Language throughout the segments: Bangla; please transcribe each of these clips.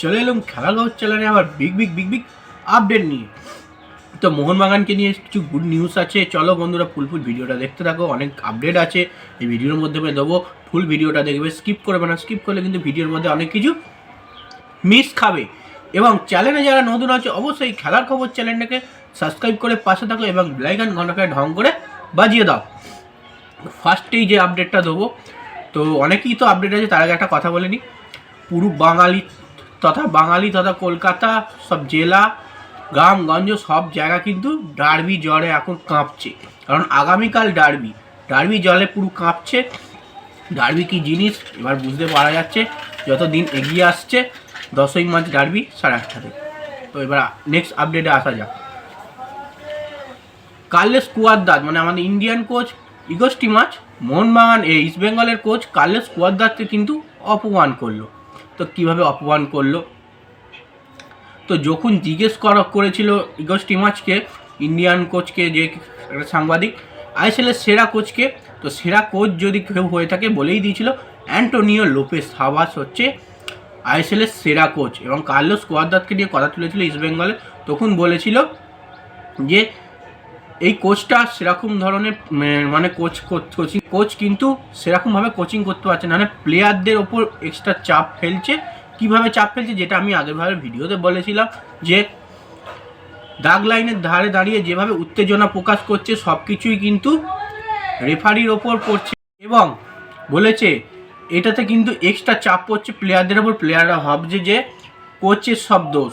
চলে এলাম খেলার খবর চ্যানেলে আবার big big big big update নিয়ে। তো মোহনবাগানকে নিয়ে কিছু গুড নিউজ আছে। চলো বন্ধুরা ফুল ফুল ভিডিওটা দেখতে থাকো, অনেক আপডেট আছে। এই ভিডিওর মধ্যে আমি দেবো ফুল ভিডিওটা দেখবে স্কিপ করবে না স্কিপ করলে কিন্তু ভিডিওর মধ্যে অনেক কিছু মিস খাবে। এবং চ্যানেলে যারা নতুন আছে, অবশ্যই খেলার খবর চ্যানেলটাকে সাবস্ক্রাইব করে পাশে থাকো এবং ব্লাইকান ঘন্টাকে ঢং করে বাজিয়ে দাও। ফার্স্টেই যে আপডেটটা দেবো, তো অনেকেই তো আপডেট আছে, তার আগে একটা কথা বলে নিই। পুরো বাঙালি তথা বাঙালি তথা কলকাতা, সব জেলা গ্রামগঞ্জ সব জায়গা কিন্তু ডার্বি জ্বরে এখন কাঁপছে। কারণ আগামীকাল ডার্বি। ডার্বি জলে পুরো কাঁপছে। ডার্বি কি জিনিস? এবার বুঝতে পারা যাচ্ছে। যত দিন এগিয়ে আসছে, দশই মার্চ ডার্বি সাড়ে আটটা থেকে তো এবার নেক্সট আপডেটে আসা যাক। কার্লেস কুয়াদ্দাত মানে আমাদের ইন্ডিয়ান কোচ ইগোস্টি মাছ মোহনবাগান ইস্ট বেঙ্গলের কোচ কার্লেস কুয়াদ্দাতকে কিন্তু অপমান করল। তো কীভাবে অপমান করল? তো যখন জিজ্ঞেস করা করেছিল ইগোস্টি মাছকে ইন্ডিয়ান কোচকে যে সাংবাদিক, আইএসএলের সেরা কোচকে, তো সেরা কোচ যদি কেউ হয়ে থাকে বলেই দিয়েছিল, অ্যান্টোনিও লোপেস হাবাস হচ্ছে আইএসএলের সেরা কোচ এবং কার্লোস কুয়াদ্দাতকে নিয়ে কথা তুলেছিল ইস্ট বেঙ্গলে তখন বলেছিল যে এই কোচটা সেরকম ধরনের মানে কোচ কোচিং কোচ কিন্তু সেরকমভাবে কোচিং করতে পারছে না। মানে প্লেয়ারদের ওপর এক্সট্রা চাপ ফেলছে। কীভাবে চাপ ফেলছে যেটা আমি আগেরভাবে ভিডিওতে বলেছিলাম, যে দাগ লাইনের ধারে দাঁড়িয়ে যেভাবে উত্তেজনা প্রকাশ করছে সব কিছুই কিন্তু রেফারির ওপর পড়ছে এবং বলেছে, এটাতে কিন্তু এক্সট্রা চাপ পড়ছে প্লেয়ারদের ওপর। প্লেয়াররা ভাবছে যে কোচের সব দোষ।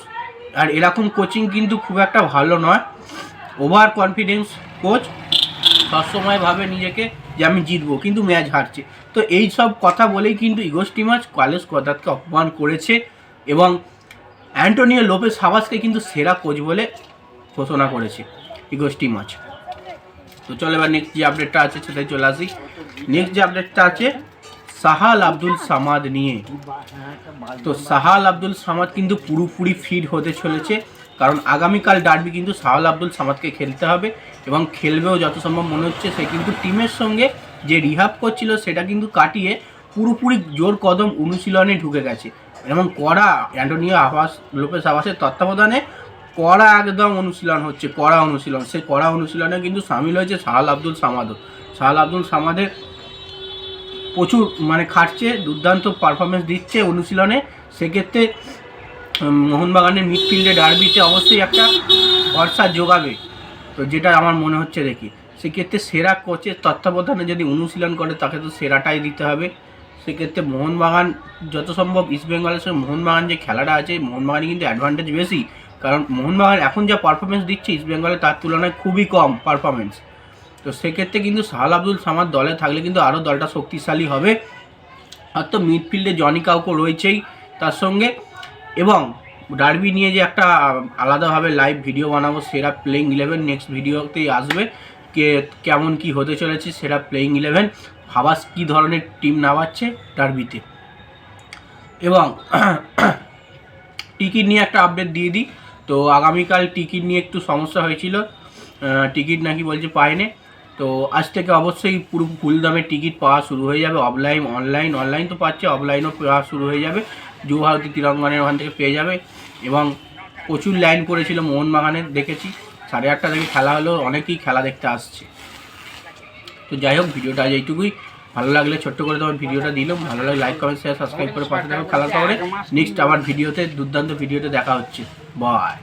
আর এরকম কোচিং কিন্তু খুব একটা ভালো নয়। ওভার কনফিডেন্স কোচ সবসময় ভাবে নিজেকে যে আমি জিতবো, কিন্তু ম্যাচ হারছে। তো এই সব কথা বলেই কিন্তু ইগোস্টি মাছ কলেজ কদাতকে অপমান করেছে এবং অ্যান্টোনিও লোপেস সাবাসকে কিন্তু সেরা কোচ বলে ঘোষণা করেছে ইগোস্টি মাছ তো চলো এবার নেক্সট যে আপডেটটা আছে সেটাই চলে আসি। নেক্সট যে আপডেটটা আছে, সাহাল আব্দুল সামাদ নিয়ে। তো সাহাল আব্দুল সামাদ কিন্তু পুরোপুরি ফিট হতে চলেছে। কারণ আগামীকাল ডার্বি কিন্তু সাহাল আব্দুল সামাদকে খেলতে হবে এবং খেলবেও যত সম্ভব মনে হচ্ছে, সে কিন্তু টিমের সঙ্গে যে রিহাব করছিল সেটা কিন্তু কাটিয়ে পুরোপুরি জোর কদম অনুশীলনে ঢুকে গেছে। এবং কড়া, অ্যান্টোনিও আবাস লোপেস আবাসের তত্ত্বাবধানে কড়া একদম অনুশীলন হচ্ছে, কড়া অনুশীলন। সেই কড়া অনুশীলনে কিন্তু সামিল হয়েছে সাহাল আব্দুল সামাদও। সাহাল আব্দুল সামাদের প্রচুর মানে খাটছে, দুর্দান্ত পারফরমেন্স দিচ্ছে অনুশীলনে। সেক্ষেত্রে মোহনবাগানের মিডফিল্ডে ডার্বিতে অবশ্যই একটা ভরসা যোগাবে। তো যেটা আমার মনে হচ্ছে দেখি। সেক্ষেত্রে সেরা কোচের তত্ত্বাবধানে যদি অনুশীলন করে, তাকে তো সেরাটাই দিতে হবে। সেক্ষেত্রে মোহনবাগান যত সম্ভব ইস্ট বেঙ্গলের সঙ্গে মোহনবাগান যে খেলাটা আছে মোহনবাগানে কিন্তু অ্যাডভান্টেজ বেশি। কারণ মোহনবাগান এখন যা পারফরমেন্স দিচ্ছে ইস্ট বেঙ্গলে তার তুলনায় খুবই কম পারফরমেন্স তো সেক্ষেত্রে কিন্তু সাহাল আব্দুল সামাদ দলে থাকলে কিন্তু আরও দলটা শক্তিশালী হবে। আর তো মিডফিল্ডে জনি কাউকে রয়েছেই। তার সঙ্গে এবং ডার্বি নিয়ে যে একটা আলাদাভাবে লাইভ ভিডিও বানাবো সেরা প্লেইং ইলেভেন নেক্সট ভিডিওতেই আসবে। কে, কেমন কি হতে চলেছে সেরা প্লেইং ইলেভেন হাবাস কী ধরনের টিম নামাচ্ছে ডার্বিতে এবং টিকিট নিয়ে একটা আপডেট দিয়ে দিই। তো আগামীকাল টিকিট নিয়ে একটু সমস্যা হয়েছিল। টিকিট নাকি বলছে পায়নি। তো আজ থেকে অবশ্যই পুরো ফুল দামে টিকিট পাওয়া শুরু হয়ে যাবে। অফলাইন অনলাইন অনলাইন তো পাচ্ছে অফলাইনও পাওয়া শুরু হয়ে যাবে। যুব ভারতী তিরঙ্গনের ওখান থেকে পেয়ে যাবে। এবং প্রচুর লাইন পড়েছিল মোহনবাগানের দেখেছি। সাড়ে আটটা থেকে খেলা হলো, অনেকেই খেলা দেখতে আসছে। তো যাই হোক, ভিডিওটা আজ এইটুকুই। ভালো লাগলে ছোট্ট করে তোমার ভিডিওটা দিলাম ভালো লাগলে লাইক কমেন্ট শেয়ার সাবস্ক্রাইব করে পাশে থাকো। খেলার খবরে নেক্সট আবার ভিডিওতে, দুর্দান্ত ভিডিওতে দেখা হচ্ছে। বাই